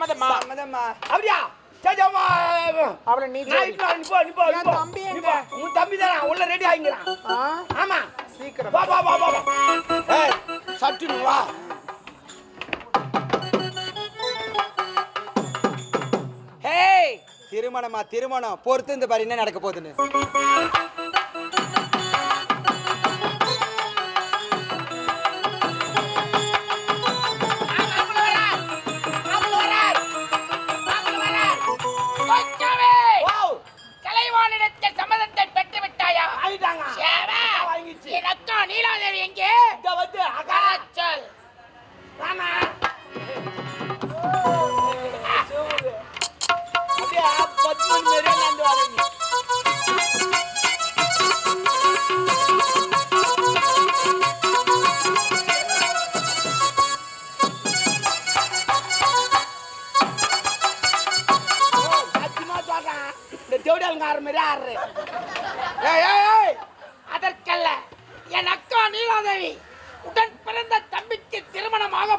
சம்மதமா? சம்மதம்மா அப்படியா? அவளை நீ நான் ஜோடி. இப்போ, நீ போ, நீ போ, நீ என் போ. தம்பி எங்க? உன் தம்பி தானே? உள்ள ரெடி ஆகிங்கிறான் ஆமா. சீக்கிரம். வா வா வா வா வா. ஏய் வா. ஹேய் திருமணமா திருமணம். பொறுத்து இந்த பாரு என்ன நடக்க போகுதுன்னு.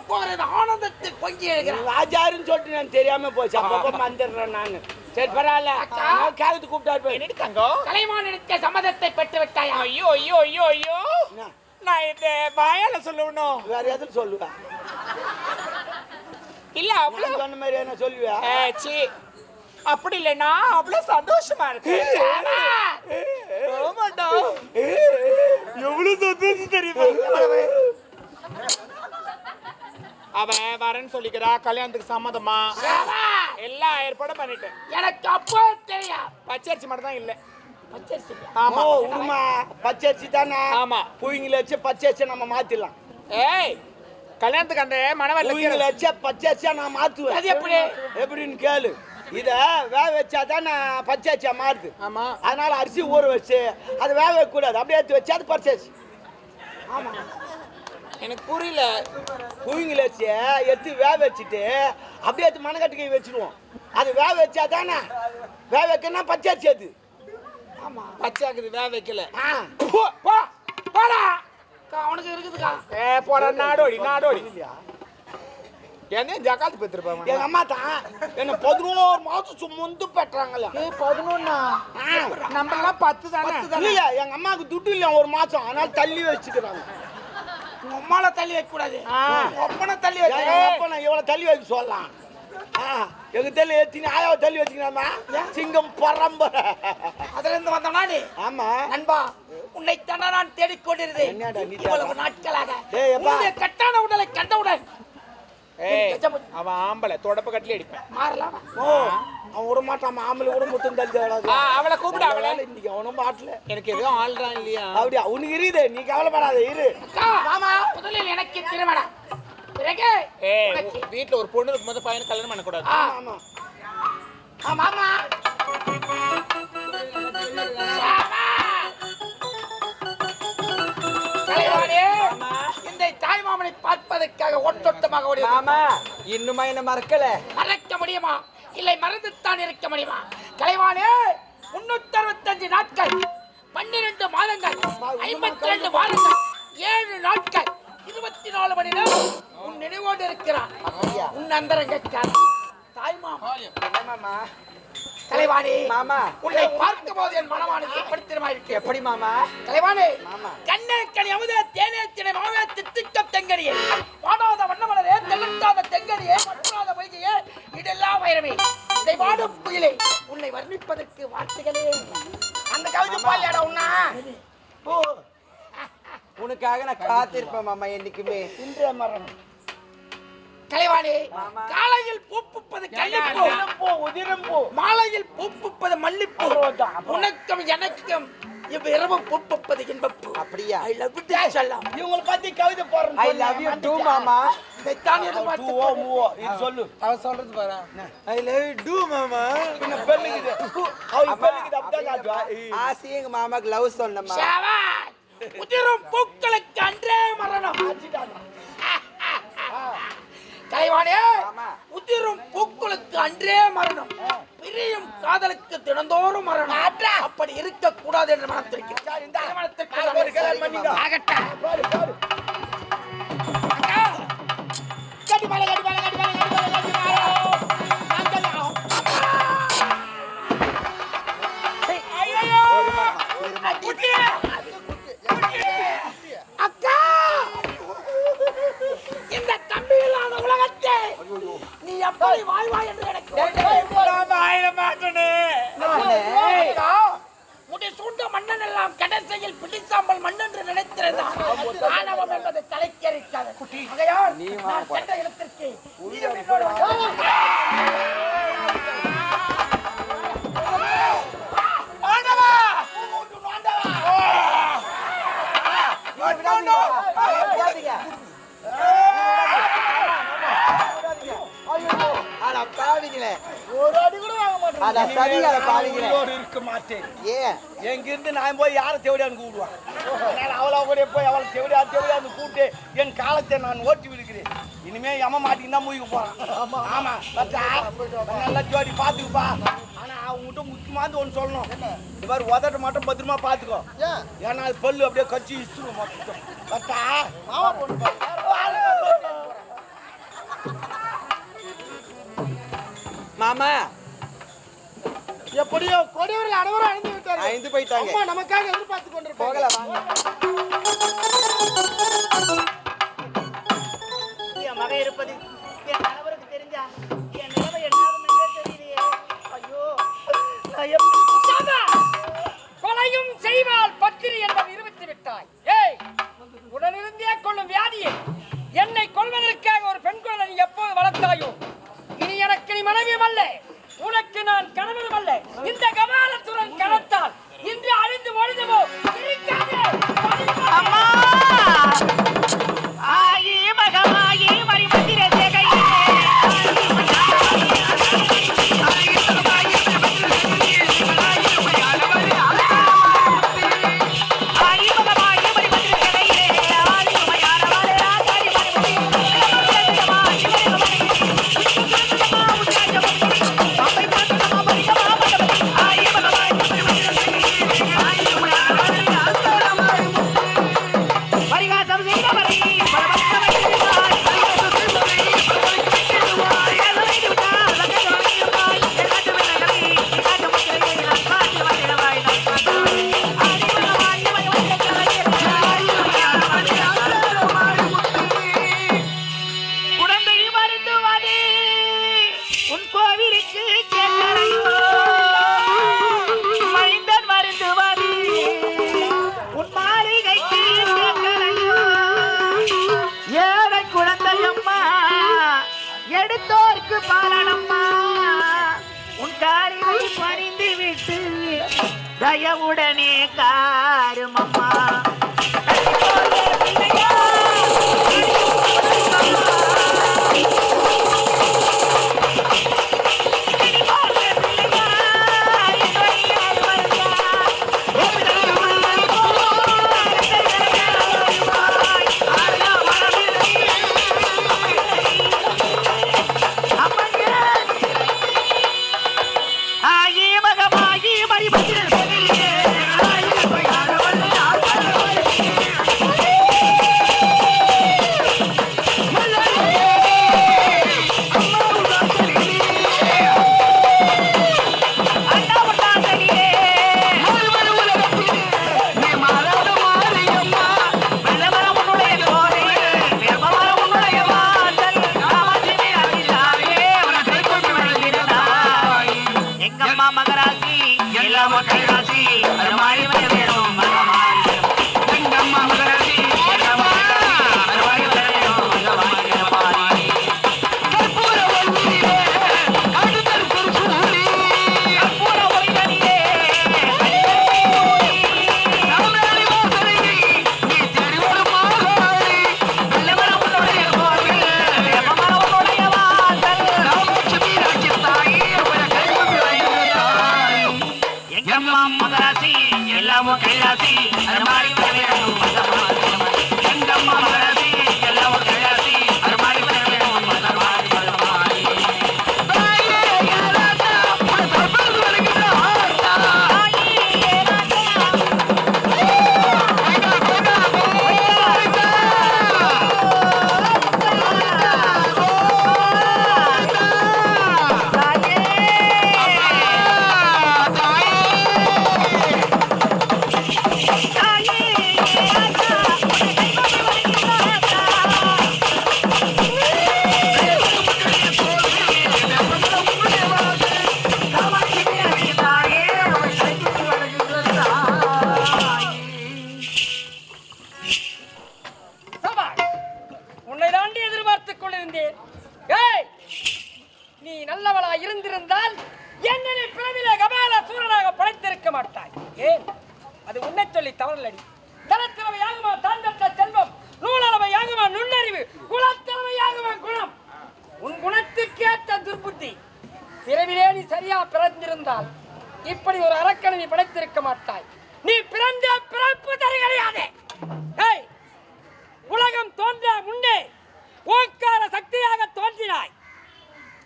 திருமணமாக போகிறது ஆனந்தத்தில் பொங்கி எழுகிறார் ராஜாருன்னு சொல்லிட்டு நான் தெரியாம போச்சு அப்பப்போ மறந்துடுறேன் நான் சரி பரவாயில்ல நான் கேரத்து கூப்பிட்டாரு போய் என்னடி தங்கம் கலைவாணிடத்தில் சம்மதத்தை பெற்று விட்டாயா ஐயோ ஐயோ ஐயோ ஐயோ? நான் இந்த வாயால சொல்லணும் வேற எதுவும் சொல்லுவேன் இல்ல அவ்வளவு சொன்ன மாதிரி என்ன சொல்லுவேன் சீ அப்படி இல்லைன்னா அவ்வளவு சந்தோஷமா இருக்கு ஆமாடா எவ்வளவு சந்தோஷம் தெரியுமா அவன் வரேன்னு சொல்லிக்கிறா கல்யாணத்துக்கு சம்மதமா. எல்லா ஏற்பாடும் பண்ணிட்டேன். எனக்கு அப்போ தெரியா பச்சரிசி மட்டும் தான் இல்ல. பச்சரிசி ஆமா. உருமா பச்சரிசி தானே? ஆமா. பூவிங்கள வச்சு பச்சரிசியை நம்ம மாத்திடலாம். ஏய் கல்யாணத்துக்கு அந்த மணவல்ல பூவிங்கள வச்சு பச்சரிசியா நான் மாத்துவேன். அது எப்படி? எப்படின்னு கேளு. இத வேக வச்சா தான் பச்சரிசியா மாறுது. ஆமா. அதனால அரிசி ஊற வச்சு அது வேக வைக்க கூடாது அப்படியே எடுத்து வச்சு அது பச்சரிசி. எனக்கு புரியல. பூவிங்கள வச்சு எடுத்து வேக வச்சுட்டு அப்படியே எடுத்து மணக்கட்டுக்கை வச்சிடுவோம் அது வேக வச்சா தானே? வேக வைக்கணும்னா பச்சரிசி அது. பச்சையாக்குது வேக வைக்கல. ஆ. போடா. அவனுக்கு இருக்குதுக்கா. ஏ போடா நாடோடி நாடோடி. என்ன ஜகாத்து பெற்றிருப்பாங்க எங்க அம்மா தான் என்ன பதினோரு மாசம் சுமந்து பெற்றாங்கல்ல. பதினொன்னா? நம்ம எல்லாம் பத்து தானே? இல்ல எங்க அம்மாவுக்கு துட்டு இல்ல ஒரு மாசம். அதனால தள்ளி வச்சுக்கிறாங்க. உங்க அம்மால தள்ளி வைக்க கூடாது. ஒப்பனை தள்ளி அப்பா நான் இவ்வளவு தள்ளி வைக்க சொல்லலாம். எங்க தள்ளி ஏத்தினி ஆயாவை தள்ளி வச்சுக்கிறாமா சிங்கம் பரம்பரை. அதுல இருந்து வந்தோம்னா நீ ஆமா. நண்பா உன்னை தானே நான் தேடிக்கொண்டிருந்தேன். இவ்வளவு நாட்களாக. கட்டான உடலை கண்டவுடன் அவன் ஆம்பளை. தொடப்ப கட்டில அடிப்பேன். மாறலாம்? ஓ அவன் விட மாட்டான் ஆம்பளை கூட முத்தம் தள்ளி அவளை கூப்பிடு அவளை. இன்னைக்கு அவனும் பாட்டல. எனக்கு எதுவும் ஆள்றான் இல்லையா? அப்படியா? உனக்கு இருக்குது நீ கவலைப்படாத இரு. அக்கா முதலில் எனக்கு திருமணம். பிறகு ஒரு பொண்ணு இருக்கும்போது பையனை கல்யாணம் பண்ண கூடாது ஆ, ஆமா ஆமா பார்ப்பதற்காக ஒட்டொட்டமாக ஓடி மாமா இன்னுமா என்ன மறக்கல? மறக்க முடியுமா? இல்லை மறந்துத்தான் இருக்க முடியுமா? கலைவாணி முன்னூத்தி அறுபத்தஞ்சு நாட்கள் பன்னிரண்டு மாதங்கள் ஐம்பத்தி ரெண்டு மாதங்கள் ஏழு நாட்கள் இருபத்தி நாலு மணி நேரம் உன் நினைவோடு இருக்கிறான். உன் அந்தரங்கக்காரன். தாய்மாமா மாமா. கலைவாணி மாமா. உன்னை பார்க்கும் போது என் மனமானது படுத்திரமா இருக்கு எப்படி மாமா? கலைவாணி மாமா. கண்ணே கனி அமுத தேனே திணை மாவே தித்திக்கம் தெங்கடியே வாடாத வண்ணமலரே தெளிட்டாத தெங்கடியே மற்றாத பொய்கையே இதெல்லாம் வைரமே. இதை வாடும் புயலே உன்னை வர்ணிப்பதற்கு வார்த்தைகளே. அந்த கவிதை பாலியாட உண்ணா ஓ உனக்காக நான் காத்திருப்பேன் மாமா என்னைக்குமே. இன்றைய மரணம். கலைவாணி. காலையில் பூப்புப்பது போ போ. மாலையில் பூப்புப்பது மல்லிப்பூ. உனக்கும் எனக்கும் இவ்விரவு பூப்புப்பது இன்பப்பூ. அப்படியா? ஐ லவ் சொல்லலாம் இவங்களை பத்தி கவிதை போடுறேன் ஐ லவ் யூ டூ மாமா. இதைத்தான் எதிர்பார்த்து ஓ மூவோ இது சொல்லு. அவ சொல்றது பாரு. ஐ லவ் யூ டூ மாமா. பின்ன பெண்ணுக்குது அவளுக்கு பெண்ணுக்குது அப்படிதான் காட்டுவா. ஆசையே எங்க மாமாக்கு லவ் சொன்னம்மா ஷாபாஷ். உதிரும் பூக்களுக்கு அன்றே மரணம். ஆமா. உதிரும் பூக்களுக்கு அன்றே மரணம். பிரியும் காதலுக்கு தினந்தோறும் மரணம். அப்படி இருக்க கூடாது என்று மனத்திருக்கிறேன் இந்தா. அது ஒரு கல்யாணம் பண்ணிக்கோ. சூண்ட மன்னன் எல்லாம் கடைசியில் பிடிசாம்பல் மண்ணென்று நினைத்திருந்தான் ஆணவம் என்பது தலைக்கறிக்காது ஆகையால் நான் சென்ற இடத்திற்கு ஒரு அடி கூட வாங்க மாட்டேன். அட சரியான பாவிங்களே உயிரோடு இருக்க மாட்டேன். ஏன்? எங்கிருந்து நான் போய் யாரை தேவையான்னு கூப்பிடுவேன்? அதனால அவளை கூட போய் அவளை தேவையா தேவையான்னு கூப்பிட்டு என் காலத்தை நான் ஓட்டி விடுக்கிறேன் இனிமே எம மாட்டின்னு தான் போறான். ஆமா. ஆமா நல்லா ஜோடி பாத்துக்குப்பா ஆனா அவங்ககிட்ட முக்கியமானது ஒன்று சொல்லணும். இந்த மாதிரி உதட்ட மட்டும் பத்திரமா பாத்துக்கோ ஏன்னா அது பல்லு அப்படியே கச்சி இசுக்கும் மொத்தம். மாமா பொண்ணு மாமா. எப்படியோ கொடியவர்கள் அனைவரும் அழிந்து விட்டார்கள். ஐந்து போயிட்டாங்க. அம்மா நமக்காக எதிர்பார்த்து கொண்டிருப்பாங்க எடுத்தோர்க்கு பாலனம்மா. உன் காரினை பறிந்து விட்டு தயவுடனே காருமம்மா. वो करेगा सी हमारी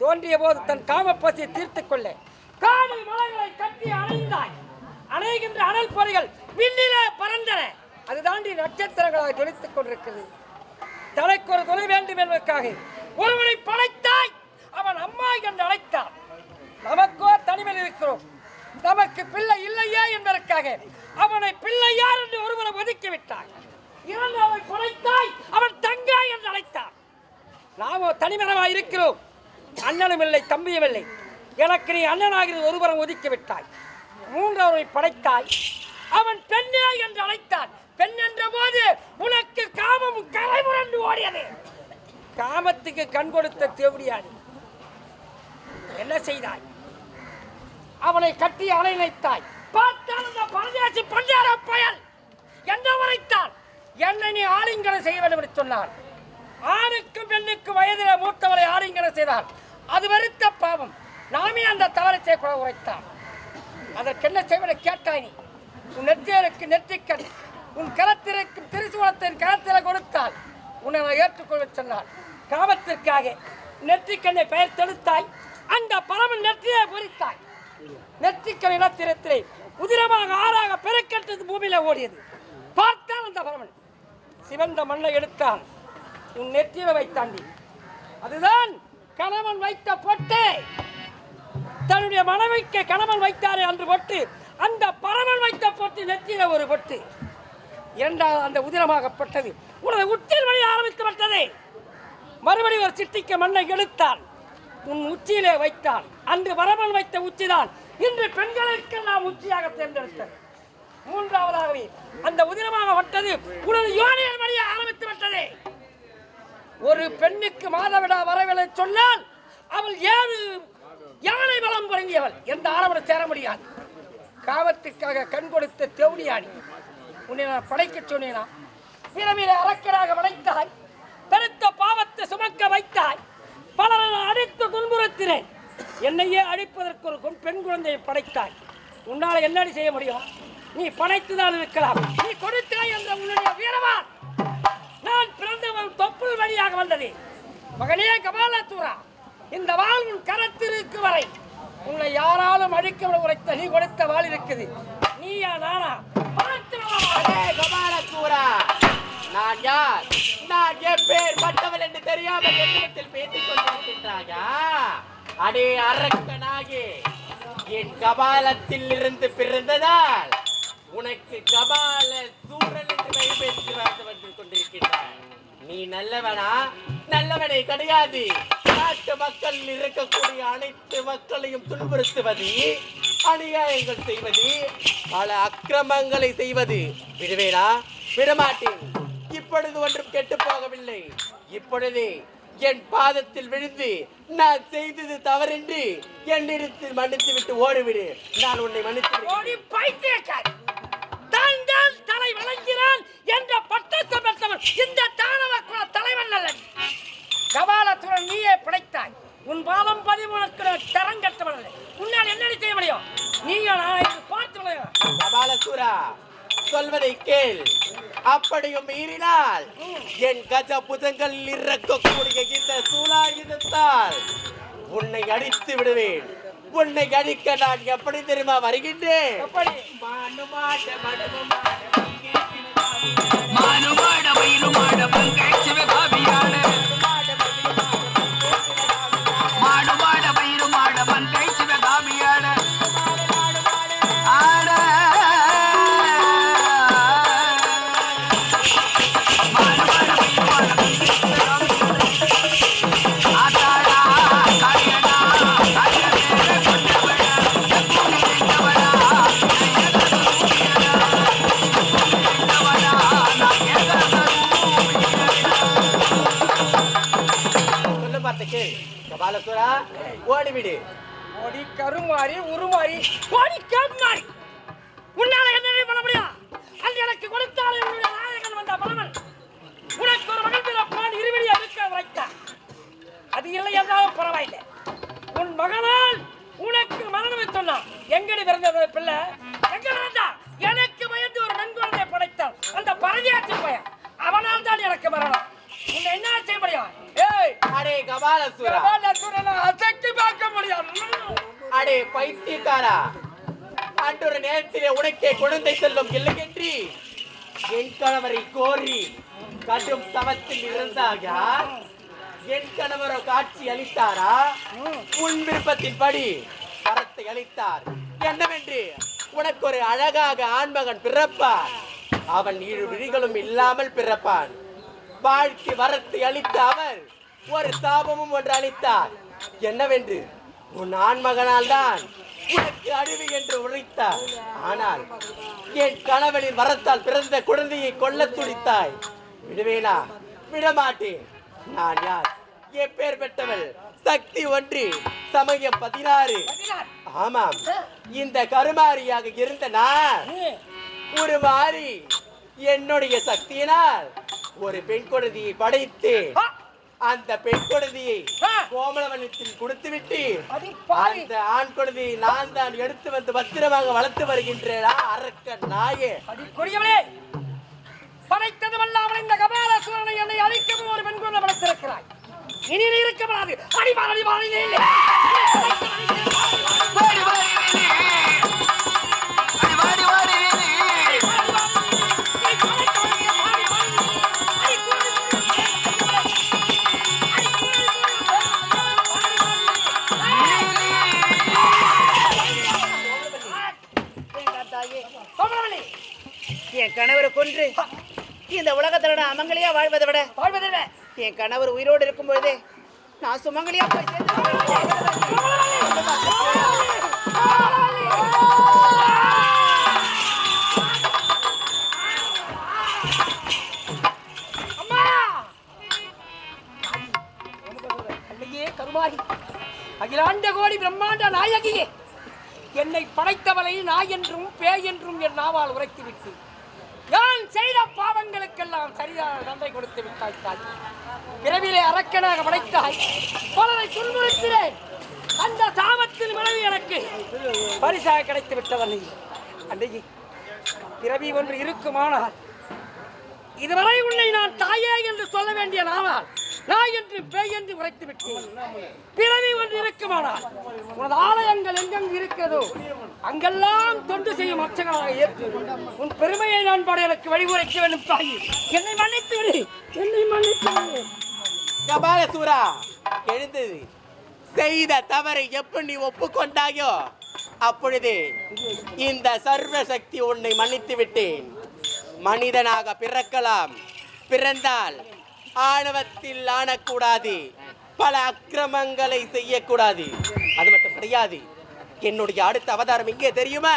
தோன்றிய போது தன் காமப்பசியை தீர்த்துக் கொள்ள. காடு மலைகளை கட்டி அணைந்தாய். அணைகின்ற அனல் பொறிகள் விண்ணிலே பறந்தன. அது தாண்டி நட்சத்திரங்களாக ஜொலித்துக் கொண்டிருக்கிறது. தலைக்கு ஒரு துணை வேண்டும் என்பதற்காக ஒருவனை படைத்தாய். அவன் அம்மா என்று அழைத்தான். நமக்கோ தனிமையில் இருக்கிறோம். நமக்கு பிள்ளை இல்லையே என்பதற்காக அவனை பிள்ளையார் என்று ஒருவனை ஒதுக்கி விட்டாய் அவனை படைத்தாய். அவன் தங்காய் என்று அழைத்தான். நாமோ தனிமரமாக இருக்கிறோம். அண்ணனும் இல்லை தம்பியும் இல்லை. எனக்கு நீ அண்ணனாகிறது ஒருவரம் ஒதுக்கி விட்டாய் மூன்றவரை படைத்தாய். அவன் பெண்ணே என்று அழைத்தான். பெண் என்ற போது உனக்கு காமம் கரை புரண்டு ஓடியது. காமத்துக்கு கண் கொடுத்த தேவடியாடி என்ன செய்தாய்? அவனை கட்டி அணைத்தாய் பார்த்தால் அந்த பரதேசி பண்டார பயல் என்ன உரைத்தான் என்னை நீ ஆலிங்கனம் செய்ய வேண்டும் என்று சொன்னான். ஆணுக்கும் பெண்ணுக்கும் வயதில் மூத்தவரை ஆலிங்கனம் செய்தான் அது வருத்த பாவம். நாமே அந்த தவறை கூட உரைத்தான் அதற்கு என்ன செய்வதை கேட்டாய் நீ? உன் நெற்றியருக்கு நெற்றிக்கண் உன் கரத்திற்கு திருசுவனத்தின் கரத்தில் கொடுத்தால் உன்னை நான் ஏற்றுக்கொள்ள சொன்னால் காமத்திற்காக நெற்றிக்கண்ணை பெயர் தெடுத்தாய் அந்த பரமன் நெற்றியை பொறித்தாய். நெற்றிக்கண் இனத்திரத்திலே உதிரமாக ஆறாக பெருக்கெட்டது பூமியில ஓடியது. பார்த்தான் அந்த பரமன் சிவந்த மண்ணை எடுத்தான் உன் நெற்றியில வைத்தாண்டி அதுதான் கணவன் வைத்த பொட்டே. தன்னுடைய மனைவிக்கு கணவன் வைத்தாரே அன்று பொட்டு. அந்த பரமன் வைத்த பொட்டு நெற்றியில ஒரு பொட்டு. இரண்டாவது அந்த உதிரமாகப்பட்டது. உனது உச்சியில் வழி ஆரம்பித்து விட்டது மறுபடி ஒரு சிட்டிக்கு மண்ணை எடுத்தான். உன் உச்சியிலே வைத்தான். அன்று பரமன் வைத்த உச்சிதான். இன்று பெண்களுக்கு நாம் உச்சியாக தேர்ந்தெடுத்தது. மூன்றாவதாகவே அந்த உதிரமாக வட்டது உனது யோனியல் வழியை ஆரம்பித்து விட்டது ஒரு பெண்ணுக்கு மாதவிடா வரவில்லை சொன்னால் அவள் ஏழு யானை பலம் புறங்கியவள் எந்த ஆணவனை சேர முடியாது. காவத்துக்காக கண் கொடுத்த தேவடியாணி உன்னை நான் படைக்க சொன்னேனா? பிறவில அரக்கராக படைத்தாய் பெருத்த பாவத்தை சுமக்க வைத்தாய். பலரை அடித்து துன்புறுத்தினேன். என்னையே அழிப்பதற்கு ஒரு பெண் குழந்தையை படைத்தாய். உன்னால் என்னடி செய்ய முடியும்? நீ படைத்துதான் இருக்கலாம். நீ கொடுத்தாய் என்ற உன்னுடைய வீரவான். நான் பிறந்தவன் தொப்புள் வழியாக வந்தது. மகனே கபாலத்தூரா இந்த வாழ் உன் கரத்திற்கு வரை. உன்னை யாராலும் அழிக்க உரைத்த நீ கொடுத்த வாழ் இருக்குது. நீயா நானா? கபாலத்தூரா. நான் யார்? நான் என் பேர் பட்டவள் என்று தெரியாமல் என்னிடத்தில் பேசிக் கொண்டிருக்கின்றாயா? அடே அரக்கனாகி என் கபாலத்தில் இருந்து பிறந்ததால் உனக்கு கபால சூழல் என்று வாழ்ந்து வந்து நீ நல்லவனா? நல்லவனே கிடையாது. நாட்டு மக்கள் இருக்கக்கூடிய அனைத்து மக்களையும் துன்புறுத்துவது அநியாயங்கள் செய்வது பல அக்கிரமங்களை செய்வது. விடுவேனா? விடமாட்டேன். இப்பொழுது ஒன்றும் கெட்டு போகவில்லை. இப்பொழுது என் பாதத்தில் விழுந்து நான் செய்தது தவறென்று என்னிடத்தில் மன்னித்து விட்டு ஓடிவிடு. நான் உன்னை மன்னித்து தலை வழங்கினான் என்ற பட்டத்தை பெற்றவன். இந்த தானவ குல தலைவன் அல்ல. கபாலத்துடன் நீயே பிழைத்தாய். உன் பாதம் பதிவுனக்கு தரங்கட்டவன் அல்ல. உன்னால் என்னடி செய்ய முடியும்? நீங்க நான் பார்த்து கபாலசூரா சொல்வதை கேள். அப்படியும் மீறினால் என் கஜ புதங்கள் இறக்கக்கூடிய இந்த சூலாயுதத்தால் உன்னை அடித்து விடுவேன். உன்னை கணிக்க நான் எப்படி தெரியுமா வருகின்றேன்? உருமாறி ஓடி கேட்மாறி உன்னால என்ன பண்ண முடியும்? அன்று எனக்கு கொடுத்தாலே உன்னுடைய நாயகன் வந்த பலவன். உனக்கு ஒரு மகன் பிறப்பான் இருவழி அழுக்க வைத்தான் அது இல்லை என்றாலும் பரவாயில்லை. உன் மகனால் உனக்கு மரணம் சொன்னான். எங்கடி பிறந்தது பிள்ளை? எங்க இருந்தான் எனக்கு பயந்து ஒரு பெண் குழந்தையை படைத்தான். அந்த பரதியாச்சி பையன். அவனால் தான் எனக்கு மரணம். உன்னை என்ன செய்ய முடியும்? ஏய் அடே கபாலசுரா. கபாலசுரனை அசைத்து பார்க்க முடியாது அடே பைத்தியக்காரா. அன்றொரு நேரத்திலே உனக்கே குழந்தை செல்லும் இல்லை என்று என் கணவரை கோரி கடும் தவத்தில் இருந்தாக என் கணவரோ காட்சி அளித்தாரா? உன் விருப்பத்தின்படி வரத்தை அளித்தார். என்னவென்று உனக்கு ஒரு அழகாக ஆண்மகன் பிறப்பான். அவன் இரு விழிகளும் இல்லாமல் பிறப்பான். வாழ்க்கை வரத்தை அளித்த அவர் ஒரு சாபமும் ஒன்று அளித்தார். என்னவென்று உன் ஆண்மகனால் தான் உனக்கு அழிவு என்று உழைத்தார் ஆனால் என் கணவனின் வரத்தால் பிறந்த குழந்தையை கொல்ல துடித்தாய். விடுவேனா? விடமாட்டேன். நான் யார்? எப்பேர் பெற்றவள் சக்தி ஒன்று சமயம் பதினாறு. ஆமாம். இந்த கருமாரியாக இருந்த நான் ஒரு மாறி என்னுடைய சக்தியினால் ஒரு பெண் குழந்தையை படைத்தேன். அந்த பெண் குழந்தையை கோமலவனத்தில் கொடுத்து விட்டு அந்த ஆண் குழந்தையை நான் தான் எடுத்து வந்து பத்திரமாக வளர்த்து வருகின்றேனா? அரக்க நாயே. அடிக்குரியவனே படைத்ததுமல்லாமல் இந்த கபாலசுரனை என்னை அழிக்கவும் ஒரு பெண் குழந்தை படைத்திருக்கிறாய் இனி நீ இருக்க முடியாது. என் கணவரை கொன்று இந்த உலகத்துல நான் அமங்கலியா வாழ்வதை விட வாழ்வதில்லை என் கணவர் உயிரோடு இருக்கும் பொழுதே நான் சுமங்கலியா போய் கருமாரி அகிலாண்ட கோடி பிரம்மாண்ட நாயகியே என்னை படைத்தவளை நாய் என்றும் பேய் என்றும் என் நாவால் உரைத்து விட்டு நான் செய்த பாவங்களுக்கெல்லாம் சரியான தண்டனை கொடுத்து விட்டாய் தாய். பிறவிலே அரக்கனாக படைத்தாய் பலரை துன்புறுத்தினேன். அந்த சாபத்தின் விளைவு எனக்கு பரிசாக கிடைத்து விட்டதல்லை அன்றைக்கு பிறவி ஒன்று இருக்குமானால் இதுவரை உன்னை நான் தாயே என்று சொல்ல வேண்டிய நாவால் நாய் என்று பேய் என்று உரைத்து விட்டேன் பிறவி ஒன்று இருக்குமானால் உனது ஆலயங்கள் எங்கெங்கு இருக்கிறதோ அங்கெல்லாம் தொண்டு செய்யும் அர்ச்சகராக ஏற்று உன் பெருமையை நான் பாட எனக்கு வழிமுறைக்க வேண்டும் தாயி. என்னை மன்னித்து விடு என்னை மன்னித்து விடு. கபாலசூரா எழுந்தது. செய்த தவறை எப்படி நீ ஒப்புக்கொண்டாயோ அப்பொழுது இந்த சர்வ சக்தி உன்னை மன்னித்து விட்டேன். மனிதனாக பிறக்கலாம் பிறந்தால் ஆணவத்தில் ஆனக்கூடாது பல அக்கிரமங்களை செய்யக்கூடாது. அது மட்டும் கிடையாது. என்னுடைய அடுத்த அவதாரம் எங்கே தெரியுமா?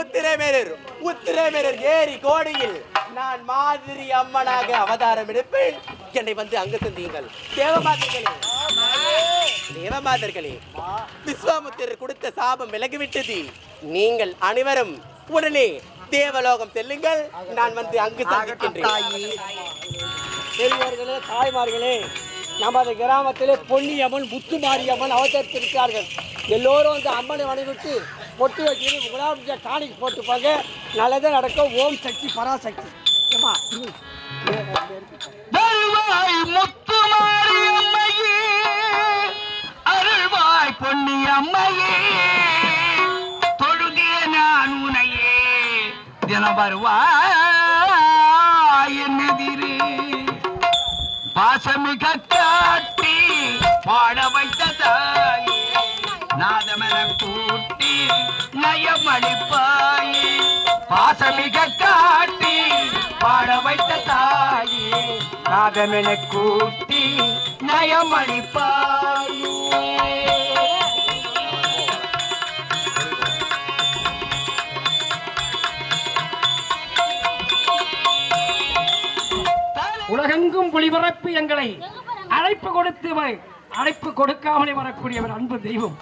உத்திரமேரர். உத்திரமேரர் ஏரி கோடியில் நான் மாதிரி அம்மனாக அவதாரம் எடுப்பேன். என்னை வந்து அங்கு சந்தியுங்கள் தேவமாதர்களே. தேவமாதர்களே விஸ்வாமுத்திரர் கொடுத்த சாபம் விலகிவிட்டது. நீங்கள் அனைவரும் உடனே தேவலோகம் செல்லுங்கள். நான் வந்து அங்கு சந்திக்கின்றேன். பெரியவர்களே தாய்மார்களே நமது கிராமத்திலே பொன்னியம்மன் முத்துமாரியம்மன் அவதரித்திருக்கிறார்கள். எல்லோரும் வந்து அம்மனை வணங்கிட்டு பொட்டு வச்சு குலாப் டானிக் போட்டுப்பாங்க. நல்லதே நடக்கும். ஓம் சக்தி பராசக்தி. ஏம்மா, அருள்வாய் பொன்னி அம்மையே தொழுகிய நான் உனையே தினம் வருவாய் என்னதிரே பாசமிக காட்டி பாட வைத்த தாயே நாதமென கூட்டி நயமளிப்பாயே. பாசமிக காட்டி பாட வைத்த தாயே நாதமென கூட்டி நயமளிப்பாயே. உலகெங்கும் ஒளிபரப்பு எங்களை அழைப்பு கொடுத்து அழைப்பு கொடுக்காமலே வரக்கூடியவர் அன்பு தெய்வம்.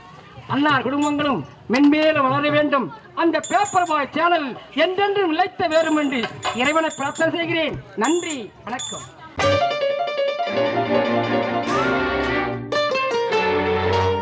அன்னார் குடும்பங்களும் மென்மேலும் வளர வேண்டும். அந்த பேப்பர் பாய் சேனல் என்றென்றும் நிலைத்த வேறும் என்று இறைவனை பிரார்த்தனை செய்கிறேன். நன்றி வணக்கம்.